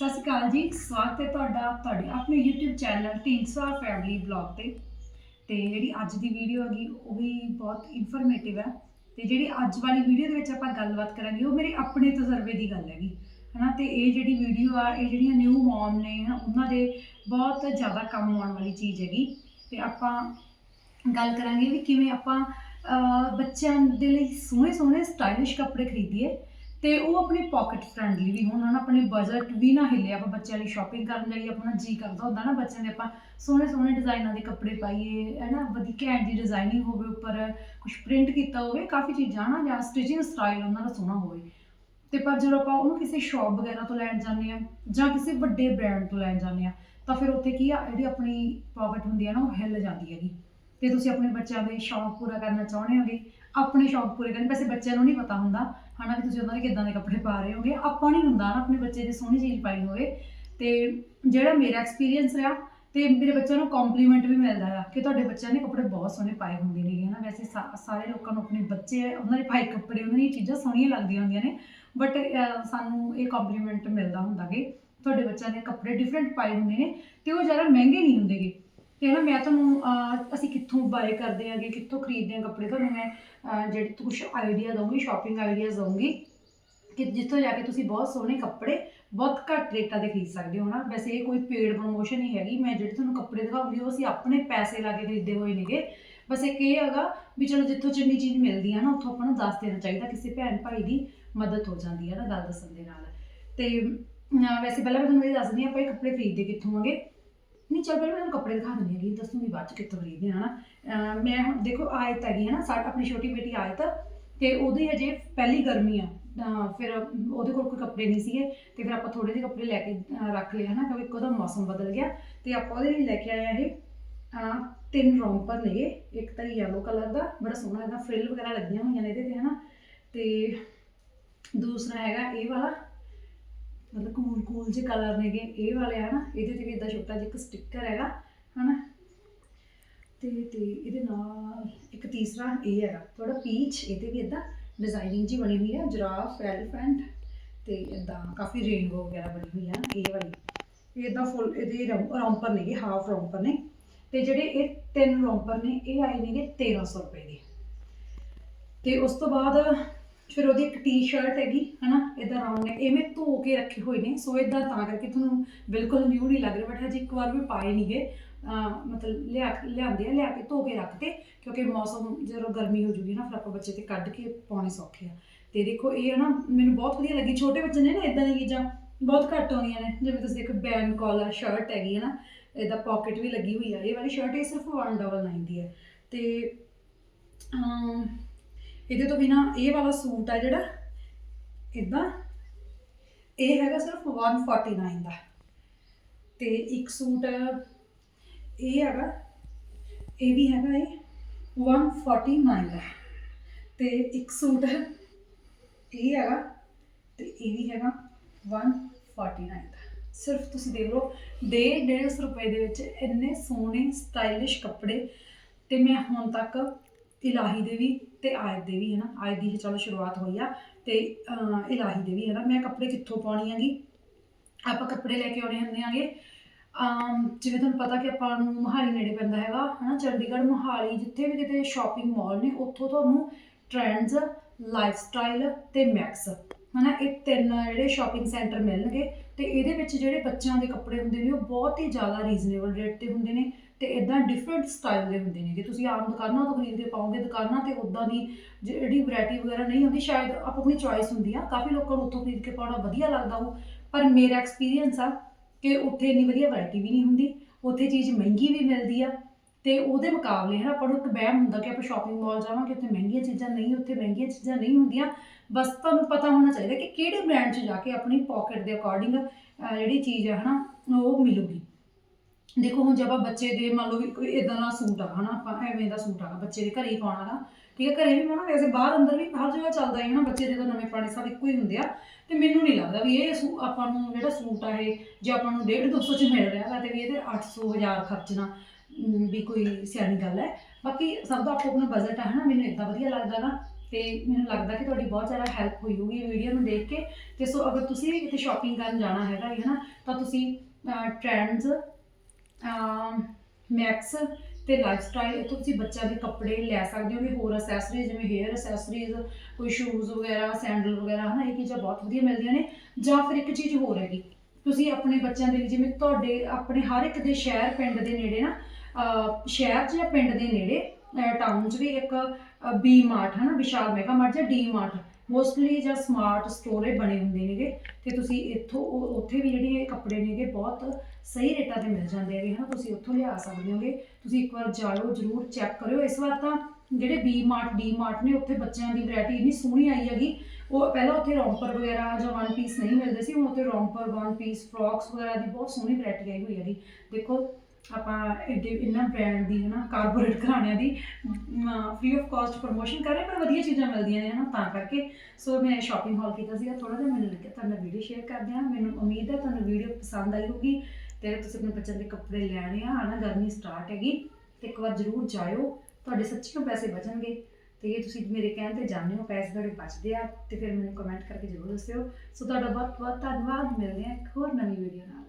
ਸਤਿ ਸ਼੍ਰੀ ਅਕਾਲ ਜੀ ਸਵਾਗਤ ਹੈ ਤੁਹਾਡਾ ਤੁਹਾਡੇ ਆਪਣੇ YouTube channel Dhindsa family blog ਤੇ। ਤੇ ਜਿਹੜੀ ਅੱਜ ਦੀ ਵੀਡੀਓ ਹੈਗੀ ਉਹ ਵੀ ਬਹੁਤ ਇਨਫੋਰਮੇਟਿਵ ਹੈ। ਤੇ ਜਿਹੜੀ ਅੱਜ ਵਾਲੀ ਵੀਡੀਓ ਦੇ ਵਿੱਚ ਆਪਾਂ ਗੱਲਬਾਤ ਕਰਾਂਗੇ ਉਹ ਮੇਰੇ ਆਪਣੇ ਤਜਰਬੇ ਦੀ ਗੱਲ ਹੈਗੀ। ਹਨਾ ਤੇ ਇਹ ਜਿਹੜੀ ਵੀਡੀਓ ਆ ਇਹ ਜਿਹੜੀਆਂ ਨਿਊ ਮੌਮ ਨੇ ਹਨਾ, ਉਹਨਾਂ ਦੇ ਬਹੁਤ ਜ਼ਿਆਦਾ ਕੰਮ ਆਉਣ ਵਾਲੀ ਚੀਜ਼ ਹੈਗੀ। ਤੇ ਆਪਾਂ ਗੱਲ ਕਰਾਂਗੇ ਵੀ ਕਿਵੇਂ ਆਪਾਂ ਬੱਚਿਆਂ ਦੇ ਲਈ ਸੋਹਣੇ ਸੋਹਣੇ ਸਟਾਈਲਿਸ਼ ਕੱਪੜੇ ਖਰੀਦੀਏ। ਤੇ ਉਹ ਆਪਣੇ ਪਾਕਟ ਫ੍ਰੈਂਡਲੀ ਵੀ ਹੋਣ ਹਨਾ ਆਪਣੇ ਬਜਟ ਵੀ ਨਾ ਹਿੱਲੇ, ਆਪਾਂ ਬੱਚਿਆਂ ਲਈ ਸ਼ਾਪਿੰਗ ਕਰਨ ਲਈ ਆਪਣਾ ਜੀ ਕਰਦਾ ਹੁੰਦਾ ਨਾ ਬੱਚਿਆਂ ਦੇ, ਆਪਾਂ ਸੋਹਣੇ ਸੋਹਣੇ ਡਿਜ਼ਾਈਨਾਂ ਦੇ ਕੱਪੜੇ ਪਾਈਏ ਹੈਨਾ ਵਧੀਆ ਘੈਂਟ ਦੀ ਡਿਜ਼ਾਈਨਿੰਗ ਹੋਵੇ ਉੱਪਰ ਕੁਝ ਪ੍ਰਿੰਟ ਕੀਤਾ ਹੋਵੇ, ਕਾਫੀ ਚੀਜ਼ਾਂ ਨਾ ਜਾਂ ਸਟਿਚਿੰਗ ਸਟਾਈਲ ਉਹਨਾਂ ਦਾ ਸੋਹਣਾ ਹੋਵੇ। ਤੇ ਪਰ ਜਦੋਂ ਆਪਾਂ ਉਹਨੂੰ ਕਿਸੇ ਸ਼ਾਪ ਵਗੈਰਾ ਤੋਂ ਲੈਣ ਜਾਂਦੇ ਆ ਜਾਂ ਕਿਸੇ ਵੱਡੇ ਬ੍ਰਾਂਡ ਤੋਂ ਲੈਣ ਜਾਂਦੇ ਆ ਤਾਂ ਫਿਰ ਉੱਥੇ ਕੀ ਆ, ਜਿਹੜੀ ਆਪਣੀ ਪਾਕਟ ਹੁੰਦੀ ਆ ਨਾ, ਉਹ ਹਿੱਲ ਜਾਂਦੀ ਹੈਗੀ। ਤੇ ਤੁਸੀਂ ਆਪਣੇ ਬੱਚਿਆਂ ਦੇ ਸ਼ੌਂਕ ਪੂਰਾ ਕਰਨਾ ਚਾਹੁੰਦੇ ਹੋਗੇ, ਆਪਣੇ ਸ਼ੌਂਕ ਪੂਰੇ ਕਰਨ, ਵੈਸੇ ਬੱਚਿਆਂ ਨੂੰ ਨਹੀਂ ਪਤਾ ਹੁੰਦਾ ਹਨਾ ਵੀ ਤੁਸੀਂ ਉਹਨਾਂ ਦੇ ਕਿੱਦਾਂ ਦੇ ਕੱਪੜੇ ਪਾ ਰਹੇ ਹੋਗੇ? ਆਪਾਂ ਨਹੀਂ ਹੁੰਦਾ ਨਾ ਆਪਣੇ ਬੱਚੇ ਦੀ ਸੋਹਣੀ ਚੀਜ਼ ਪਾਈ ਹੋਵੇ। ਤੇ ਜਿਹੜਾ ਮੇਰਾ ਐਕਸਪੀਰੀਅੰਸ ਰਿਹਾ ਤੇ ਮੇਰੇ ਬੱਚਿਆਂ ਨੂੰ ਕੰਪਲੀਮੈਂਟ ਵੀ ਮਿਲਦਾ ਆ ਕਿ ਤੁਹਾਡੇ ਬੱਚਿਆਂ ਨੇ ਕੱਪੜੇ ਬਹੁਤ ਸੋਹਣੇ ਪਾਏ ਹੁੰਦੇ ਨੇ ਹਨਾ। ਵੈਸੇ ਸਾ- ਸਾਰੇ ਲੋਕਾਂ ਨੂੰ ਆਪਣੇ ਬੱਚੇ ਉਹਨਾਂ ਦੇ ਪਾਏ ਕੱਪੜੇ, ਉਹਨਾਂ ਦੀਆਂ ਚੀਜ਼ਾਂ ਸੋਹਣੀਆਂ ਲੱਗਦੀਆਂ ਹੁੰਦੀਆਂ ਨੇ। ਬਟ ਸਾਨੂੰ ਇਹ ਕੰਪਲੀਮੈਂਟ ਮਿਲਦਾ ਹੁੰਦਾ ਕਿ ਤੁਹਾਡੇ ਬੱਚਿਆਂ ਦੇ ਕੱਪੜੇ ਡਿਫਰੈਂਟ ਪਾਏ ਹੁੰਦੇ ਨੇ ਤੇ ਉਹ ਜ਼ਿਆਦਾ ਮਹਿੰਗੇ ਨਹੀਂ ਹੁੰਦੇਗੇ ਤੇ ਨਾ ਮੈਂ ਤੁਹਾਨੂੰ ਅਹ, ਅਸੀਂ ਕਿੱਥੋਂ ਬਾਏ ਕਰਦੇ ਆਂਗੇ ਕਿੱਥੋਂ ਖਰੀਦਦੇ ਆਂ ਕੱਪੜੇ ਤੁਹਾਨੂੰ ਮੈਂ ਅਹ, ਜਿਹੜੇ ਕੁਝ ਆਈਡੀਆ ਦਊਂਗੀ ਸ਼ਾਪਿੰਗ ਆਈਡੀਆਜ਼ ਦਊਂਗੀ ਕਿ ਜਿੱਥੋਂ ਜਾ ਕੇ ਤੁਸੀਂ ਬਹੁਤ ਸੋਹਣੇ ਕੱਪੜੇ ਬਹੁਤ ਘੱਟ ਰੇਟਾਂ ਦੇ ਖਰੀਦ ਸਕਦੇ ਹੋ ਨਾ। ਵੈਸੇ ਇਹ ਕੋਈ ਪੇਡ ਪ੍ਰੋਮੋਸ਼ਨ ਨਹੀਂ ਹੈਗੀ। ਮੈਂ ਜਿਹੜੇ ਤੁਹਾਨੂੰ ਕੱਪੜੇ ਦਿਖਾਉਂਗੀ ਉਹ ਅਸੀਂ ਆਪਣੇ ਪੈਸੇ ਲਾ ਕੇ ਖਰੀਦੇ ਹੋਏ ਨੇਗੇ। ਬਸ ਇੱਕ ਇਹ ਹੈਗਾ ਵੀ ਚਲੋ ਜਿੱਥੋਂ ਚੰਗੀ ਚੀਜ਼ ਮਿਲਦੀ ਹੈ ਨਾ ਉੱਥੋਂ ਆਪਾਂ ਨੂੰ ਦੱਸ ਦੇਣਾ ਚਾਹੀਦਾ ਕਿਸੇ ਭੈਣ ਭਾਈ ਦੀ ਮਦਦ ਹੋ ਜਾਂਦੀ ਹੈ ਨਾ ਗੱਲ ਦੱਸਣ ਦੇ ਨਾਲ। ਤੇ ਅਹ, ਵੈਸੇ ਪਹਿਲਾਂ ਮੈਂ ਤੁਹਾਨੂੰ ਇਹ ਦੱਸਦੀ ਹਾਂ ਆਪਾਂ ਇਹ ਕੱਪੜੇ ਖਰੀਦਦੇ ਕਿੱਥੋਂ ਆਂਗੇ? ਨਹੀਂ, ਚੱਲ ਪਹਿਲਾਂ ਮੈਨੂੰ ਕੱਪੜੇ ਦਿਖਾ ਦਿੰਦੀ ਹੈਗੀ, ਦੱਸੂਗੀ ਬਾਅਦ ਚ ਕਿੱਥੋਂ ਖਰੀਦਦੇ ਹਾਂ ਨਾ ਮੈਂ ਹੁਣ ਦੇਖੋ ਆਇਤ ਹੈਗੀ ਹੈ ਨਾ ਸਾਡੀ ਆਪਣੀ ਛੋਟੀ ਬੇਟੀ ਆਇਤ ਤੇ ਉਹਦੀ ਅਜੇ ਪਹਿਲੀ ਗਰਮੀ ਆ। ਤਾਂ ਫਿਰ ਉਹਦੇ ਕੋਲ ਕੋਈ ਕੱਪੜੇ ਨਹੀਂ ਸੀਗੇ, ਤੇ ਫਿਰ ਆਪਾਂ ਥੋੜੇ ਜਿਹੇ ਕੱਪੜੇ ਲੈ ਕੇ ਰੱਖ ਲਏ, ਹਨਾ? ਕਿਉਂਕਿ ਇੱਕੋ ਦਾ ਮੌਸਮ ਬਦਲ ਗਿਆ। ਤੇ ਆਪਾਂ ਉਹਦੇ ਲਈ ਲੈ ਕੇ ਆਏ ਆ ਇਹ ਤਿੰਨ ਰੌਂਪਰ ਨੇਗੇ ਇੱਕ ਤਾਂ ਯੈਲੋ ਕਲਰ ਦਾ, ਬੜਾ ਸੋਹਣਾ ਇਹਦਾ ਫ੍ਰਿਲ ਵਗੈਰਾ ਲੱਗੀਆਂ ਹੋਈਆਂ ਨੇ ਇਹਦੇ ਤੇ, ਹਨਾ? ਤੇ ਦੂਸਰਾ ਹੈਗਾ ਇਹ ਵਾਲਾ ਮਤਲਬ ਕੂਲ ਕੂਲ ਜਿਹੇ ਕਲਰ ਨੇਗੇ, ਇਹ ਵਾਲੇ ਹਨਾ ਇਹਦੇ ਤੇ ਵੀ ਇਦਾਂ ਛੋਟਾ ਜਿਹਾ ਇੱਕ ਸਟicker ਹੈਗਾ, ਹਨਾ? ਤੇ ਤੇ ਇਹਦੇ ਨਾਲ ਇੱਕ ਤੀਸਰਾ ਇਹ ਹੈਗਾ ਥੋੜਾ ਪੀਚ ਇਹਦੇ ਵੀ ਇਦਾਂ ਡਿਜ਼ਾਈਨਿੰਗ ਜੀ ਬਣੀ ਹੋਈ ਹੈ ਜਿਰਾਫ ਐਲੀਫੈਂਟ ਤੇ ਇਦਾਂ ਕਾਫੀ ਰੇਨਬੋ ਵਗੈਰਾ ਬਣੀ ਹੋਈ ਹੈ ਇਹ ਵਾਲੀ। ਇਹ ਇਦਾਂ ਫੁੱਲ ਇਹਦੇ ਰੌਂਪਰ ਨੇਗੇ ਹਾਫ ਰੌਂਪਰ ਨੇ। ਤੇ ਜਿਹੜੇ ਇਹ ਤਿੰਨ ਰੌਂਪਰ ਨੇ, ਇਹ ਆਏ ਨੇਗੇ 1300 ਰੁਪਏ ਦੇ। ਤੇ ਉਸ ਤੋਂ ਬਾਅਦ ਫਿਰ ਉਹਦੀ ਇੱਕ ਟੀ-ਸ਼ਰਟ ਹੈਗੀ, ਹਨਾ ਇਦਾਂ ਰਾਉਂਡ ਇਹ ਮੈਂ ਧੋ ਕੇ ਰੱਖੇ ਹੋਏ ਨੇ, ਸੋ ਇਦਾਂ ਤਾਂ ਕਰਕੇ ਤੁਹਾਨੂੰ ਬਿਲਕੁਲ ਨਿਊ ਨਹੀਂ ਲੱਗ ਰਿਹਾ ਬਟ ਹਜੇ ਇੱਕ ਵਾਰ ਵੀ ਪਾਏ ਨਹੀਂਗੇ ਮਤਲਬ ਲਿਆ, ਲਿਆਂਦੇ ਆ, ਲਿਆ ਕੇ ਧੋ ਕੇ ਰੱਖਤੇ, ਕਿਉਂਕਿ ਮੌਸਮ ਜਦੋਂ ਗਰਮੀ ਹੋ ਜੂਗੀ ਨਾ, ਫਿਰ ਆਪਾਂ ਬੱਚੇ ਤੇ ਕੱਢ ਕੇ ਪਾਉਣੇ ਸੌਖੇ ਆ। ਤੇ ਦੇਖੋ, ਇਹ ਨਾ ਮੈਨੂੰ ਬਹੁਤ ਵਧੀਆ ਲੱਗੀ, ਛੋਟੇ ਬੱਚੇ ਨੇ ਨਾ ਇਦਾਂ ਦੀਆਂ ਚੀਜ਼ਾਂ, ਬਹੁਤ ਘੱਟ ਆਉਂਦੀਆਂ ਨੇ, ਜਿਵੇਂ ਤੁਸੀਂ ਦੇਖੋ ਬੈਨ ਕਾਲਰ ਸ਼ਰਟ ਹੈਗੀ ਹੈ ਨਾ, ਇਹਦਾ ਪਾਕਟ ਵੀ ਲੱਗੀ ਹੋਈ ਆ, ਇਹ ਵਾਲੀ ਸ਼ਰਟ ਇਹ ਸਿਰਫ 199 ਦੀ ਹੈ ਤੇ ਇਹਦੇ ਤੋਂ ਬਿਨਾ ਇਹ ਵਾਲਾ ਸੂਟ ਆ ਜਿਹੜਾ ਇਦਾਂ ਇਹ ਹੈਗਾ ਸਿਰਫ 149 ਦਾ। ਤੇ ਇੱਕ ਸੂਟ ਇਹ ਹੈਗਾ, ਇਹ ਵੀ ਹੈਗਾ ਇਹ 149 ਦਾ। ਤੇ ਇੱਕ ਸੂਟ ਇਹ ਹੈਗਾ ਤੇ ਇਹ ਵੀ ਹੈਗਾ 149 ਦਾ। ਸਿਰਫ ਤੁਸੀਂ ਦੇਖ ਲਓ ਦੇ 150 ਰੁਪਏ ਦੇ ਵਿੱਚ ਇੰਨੇ ਸੋਹਣੇ ਸਟਾਈਲਿਸ਼ ਕੱਪੜੇ ਤੇ ਮੈਂ ਹੁਣ ਤੱਕ ਇਲਾਹੀ ਦੇ ਵੀ ਤੇ ਆਇਤ ਦੇ ਵੀ ਹੈ ਨਾ ਆਇਤ ਦੀ ਚਲੋ ਸ਼ੁਰੂਆਤ ਹੋਈ ਆ ਤੇ ਇਲਾਹੀ ਦੇ ਵੀ ਹੈ ਨਾ ਮੈਂ ਕੱਪੜੇ ਕਿੱਥੋਂ ਪਾਉਣੀ ਹੈਗੀ? ਆਪਾਂ ਕੱਪੜੇ ਲੈ ਕੇ ਆਉਣੇ ਹੁੰਦੇ ਆਂਗੇ। ਜਿਵੇਂ ਤੁਹਾਨੂੰ ਪਤਾ ਕਿ ਆਪਾਂ ਨੂੰ ਮੋਹਾਲੀ ਨੇੜੇ ਪੈਂਦਾ ਹੈਗਾ, ਹਨਾ, ਚੰਡੀਗੜ੍ਹ, ਮੋਹਾਲੀ, ਜਿੱਥੇ ਵੀ ਕਿਤੇ ਸ਼ਾਪਿੰਗ ਮਾਲ ਨੇ, ਉੱਥੋਂ ਤੁਹਾਨੂੰ ਟ੍ਰੈਂਡਸ ਲਾਈਫਸਟਾਈਲ ਤੇ ਮੈਕਸ ਹਨਾ, ਇਹ ਤਿੰਨ ਜਿਹੜੇ ਸ਼ਾਪਿੰਗ ਸੈਂਟਰ ਮਿਲਣਗੇ ਤੇ ਇਹਦੇ ਵਿੱਚ ਜਿਹੜੇ ਬੱਚਿਆਂ ਦੇ ਕੱਪੜੇ ਹੁੰਦੇ ਨੇ, ਉਹ ਬਹੁਤ ਹੀ ਜ਼ਿਆਦਾ ਰੀਜ਼ਨੇਬਲ ਰੇਟ ਤੇ ਹੁੰਦੇ ਨੇ। ਤੇ ਇਦਾਂ ਡਿਫਰੈਂਟ ਸਟਾਈਲ ਦੇ ਹੁੰਦੇ ਨੇ। ਕਿ ਤੁਸੀਂ ਆਮ ਦੁਕਾਨਾਂ ਤੋਂ ਖਰੀਦ ਕੇ ਪਾਓਗੇ, ਦੁਕਾਨਾਂ ਤੇ ਉਦਾਂ ਦੀ ਜਿਹੜੀ ਵੈਰਾਈਟੀ ਵਗੈਰਾ ਨਹੀਂ ਹੁੰਦੀ, ਸ਼ਾਇਦ ਆਪੋ ਆਪਣੀ ਚੋਇਸ ਹੁੰਦੀ ਆ। ਕਾਫੀ ਲੋਕਾਂ ਨੂੰ ਉੱਥੋਂ ਖਰੀਦ ਕੇ ਪਾਉਣਾ ਵਧੀਆ ਲੱਗਦਾ ਉਹ। ਪਰ ਮੇਰਾ ਐਕਸਪੀਰੀਅੰਸ ਆ ਕਿ ਉੱਥੇ ਇੰਨੀ ਵਧੀਆ ਵੈਰਾਈਟੀ ਵੀ ਨਹੀਂ ਹੁੰਦੀ। ਉੱਥੇ ਚੀਜ਼ ਮਹਿੰਗੀ ਵੀ ਮਿਲਦੀ ਆ ਤੇ ਉਹਦੇ ਮੁਕਾਬਲੇ ਹੈ ਆਪਾਂ ਨੂੰ ਇੱਕ ਵਹਿਮ ਹੁੰਦਾ ਕਿ ਆਪਾਂ ਸ਼ਾਪਿੰਗ ਮਾਲ ਜਾਵਾਂਗੇ, ਉੱਥੇ ਮਹਿੰਗੀਆਂ ਚੀਜ਼ਾਂ ਨਹੀਂ, ਉੱਥੇ ਮਹਿੰਗੀਆਂ ਚੀਜ਼ਾਂ ਨਹੀਂ ਹੁੰਦੀਆਂ। ਬਸ ਤੁਹਾਨੂੰ ਪਤਾ ਹੋਣਾ ਚਾਹੀਦਾ ਕਿ ਕਿਹੜੇ ਬ੍ਰਾਂਡ 'ਚ ਜਾ ਕੇ ਆਪਣੀ ਪਾਕਟ ਦੇ ਅਕੋਰਡਿੰਗ ਜਿਹੜੀ ਚੀਜ਼ ਹੈ ਹਨਾ, ਉਹ ਮਿਲੂਗੀ। ਦੇਖੋ ਹੁਣ ਜੇ ਆਪਾਂ ਬੱਚੇ ਦੇ ਮੰਨ ਲਓ ਵੀ ਕੋਈ ਇਦਾਂ ਦਾ ਸੂਟ ਆ ਹਨਾ ਆਪਾਂ ਐਵੇਂ ਦਾ ਸੂਟ ਆ ਬੱਚੇ ਦੇ ਘਰੇ ਹੀ ਪਾਉਣਾ ਗਾ ਠੀਕ ਹੈ ਘਰੇ ਵੀ ਪਾਉਣਾ ਵੈਸੇ ਬਾਹਰ ਅੰਦਰ ਵੀ ਹਰ ਜਗ੍ਹਾ ਚੱਲਦਾ ਹੈ ਨਾ ਬੱਚੇ ਦੇ ਤਾਂ ਨਵੇਂ ਪੁਰਾਣੇ ਸਭ ਇੱਕੋ ਹੀ ਹੁੰਦੇ ਆ ਤੇ ਮੈਨੂੰ ਨਹੀਂ ਲੱਗਦਾ ਵੀ ਇਹ ਸੂ- ਆਪਾਂ ਨੂੰ ਜਿਹੜਾ ਸੂਟ ਆ ਇਹ ਜੇ ਆਪਾਂ ਨੂੰ 1.5 200 ਚ ਮਿਲ ਰਿਹਾ ਵਾ ਤੇ ਵੀ ਇਹਦੇ 800 1000 ਖਰਚਣਾ ਅਮ, ਵੀ ਕੋਈ ਸਿਆਣੀ ਗੱਲ ਹੈ ਬਾਕੀ ਸਭ ਦਾ ਆਪੋ ਆਪਣਾ ਬਜਟ ਹੈ ਹਨਾ ਮੈਨੂੰ ਇਦਾਂ ਵਧੀਆ ਲੱਗਦਾ ਨਾ ਤੇ ਮੈਨੂੰ ਲੱਗਦਾ ਕਿ ਤੁਹਾਡੀ ਬਹੁਤ ਜ਼ਿਆਦਾ ਹੈਲਪ ਹੋਈ ਹੋਊਗੀ ਵੀਡੀਓ ਨੂੰ ਦੇਖ ਕੇ ਤੇ ਸੋ ਅਗਰ ਤੁਸੀਂ ਵੀ ਕਿਤੇ ਸ਼ਾਪਿੰਗ ਕਰਨ ਜਾਣਾ ਹੈਗਾ ਹੈ ਨਾ ਤਾਂ ਤੁਸੀਂ ਟ੍ਰੈਂਡਸ ਮੈਕਸ ਤੇ ਲਾਈਫਸਟਾਈਲ ਇੱਥੋਂ ਤੁਸੀਂ ਬੱਚਿਆਂ ਦੇ ਕੱਪੜੇ ਲੈ ਸਕਦੇ ਹੋ, ਵੀ ਹੋਰ ਅਸੈਸਰੀਜ਼ ਜਿਵੇਂ ਹੇਅਰ ਅਸੈਸਰੀਜ਼ ਕੋਈ ਸ਼ੂਜ਼ ਵਗੈਰਾ ਸੈਂਡਲ ਵਗੈਰਾ, ਹਨਾ, ਇਹ ਚੀਜ਼ਾਂ ਬਹੁਤ ਵਧੀਆ ਮਿਲਦੀਆਂ ਨੇ। ਜਾਂ ਫਿਰ ਇੱਕ ਚੀਜ਼ ਹੋਰ ਹੈਗੀ, ਤੁਸੀਂ ਆਪਣੇ ਬੱਚਿਆਂ ਦੇ ਲਈ, ਜਿਵੇਂ ਤੁਹਾਡੇ, ਆਪਣੇ ਹਰ ਇੱਕ ਦੇ ਸ਼ਹਿਰ, ਪਿੰਡ ਦੇ ਨੇੜੇ ਨਾ ਸ਼ਹਿਰ 'ਚ ਜਾਂ ਪਿੰਡ ਦੇ ਨੇੜੇ ਟਾਊਨ 'ਚ ਵੀ ਇੱਕ ਬੀ ਮਾਰਟ ਹਨਾ, ਵਿਸ਼ਾਲ ਮੈਗਾ ਮਾਰਟ ਜਾਂ ਡੀ ਮਾਰਟ ਮੋਸਟਲੀ ਜਾਂ ਸਮਾਰਟ ਸਟੋਰੇ ਬਣੇ ਹੁੰਦੇ ਨੇਗੇ ਤੇ ਤੁਸੀਂ ਇੱਥੋਂ ਉੱਥੇ ਵੀ ਜਿਹੜੇ ਕੱਪੜੇ ਨੇਗੇ ਬਹੁਤ ਸਹੀ ਰੇਟਾਂ ਤੇ ਮਿਲ ਜਾਂਦੇ ਹੈਗੇ, ਹਨਾ? ਤੁਸੀਂ ਉੱਥੋਂ ਲਿਆ ਸਕਦੇ ਹੋਗੇ। ਤੁਸੀਂ ਇੱਕ ਵਾਰ ਜਾਇਓ, ਜਰੂਰ ਚੈੱਕ ਕਰਿਓ। ਇਸ ਵਾਰ ਤਾਂ ਜਿਹੜੇ ਬੀ ਮਾਰਟ ਡੀ ਮਾਰਟ ਨੇ, ਉੱਥੇ ਬੱਚਿਆਂ ਦੀ ਵੈਰਾਈਟੀ ਇੰਨੀ ਸੋਹਣੀ ਆਈ ਹੈਗੀ। ਉਹ ਪਹਿਲਾਂ ਉੱਥੇ ਰੌਂਪਰ ਵਗੈਰਾ ਜਾਂ ਵਨ ਪੀਸ ਨਹੀਂ ਮਿਲਦੇ ਸੀ, ਹੁਣ ਉੱਥੇ ਰੌਂਪਰ ਵਨ ਪੀਸ ਫਰੌਕਸ ਵਗੈਰਾ ਦੀ ਬਹੁਤ ਸੋਹਣੀ ਵੈਰਾਈਟੀ ਆਈ ਹੋਈ ਹੈਗੀ। ਦੇਖੋ ਆਪਾਂ ਐਡੇ ਇਹਨਾਂ ਬ੍ਰਾਂਡ ਦੀ ਹਨਾ ਕਾਰਪੋਰੇਟ ਘਰਾਣਿਆਂ ਦੀ ਫ੍ਰੀ ਆਫ ਕਾਸਟ ਪ੍ਰੋਮੋਸ਼ਨ ਕਰ ਰਹੇ ਪਰ ਵਧੀਆ ਚੀਜ਼ਾਂ ਮਿਲਦੀਆਂ ਨੇ ਹਨਾ, ਤਾਂ ਕਰਕੇ। ਸੋ ਮੈਂ ਸ਼ਾਪਿੰਗ ਹਾਲ ਕੀਤਾ ਸੀਗਾ ਥੋੜਾ ਜਿਹਾ ਮੈਨੂੰ ਲੱਗਿਆ ਤੁਹਾਡੇ ਵੀਡੀਓ ਸ਼ੇਅਰ ਕਰਦੇ ਹਾਂ। ਮੈਨੂੰ ਉਮੀਦ ਹੈ ਤੁਹਾਨੂੰ ਵੀਡੀਓ ਪਸੰਦ ਆਈ ਹੋਊਗੀ ਤੇ ਤੁਸੀਂ ਆਪਣੇ ਬੱਚਿਆਂ ਦੇ ਕੱਪੜੇ ਲੈਣੇ ਆ, ਹਨਾ, ਗਰਮੀ ਸਟਾਰਟ ਹੈਗੀ, ਤੇ ਇੱਕ ਵਾਰ ਜ਼ਰੂਰ ਜਾਇਓ। ਤੁਹਾਡੇ ਸੱਚੀਓ ਪੈਸੇ ਬਚਣਗੇ। ਤੇ ਇਹ ਤੁਸੀਂ ਮੇਰੇ ਕਹਿਣ ਤੇ ਜਾਣਦੇ ਹੋ, ਪੈਸੇ ਤੁਹਾਡੇ ਬਚਦੇ ਆ, ਤੇ ਫਿਰ ਮੈਨੂੰ ਕਮੈਂਟ ਕਰਕੇ ਜ਼ਰੂਰ ਦੱਸਿਓ। ਸੋ ਤੁਹਾਡਾ ਬਹੁਤ ਬਹੁਤ ਧੰਨਵਾਦ। ਮਿਲਦੇ ਹਾਂ ਇੱਕ ਹੋਰ ਨਵੀਂ ਵੀਡੀਓ ਨਾਲ।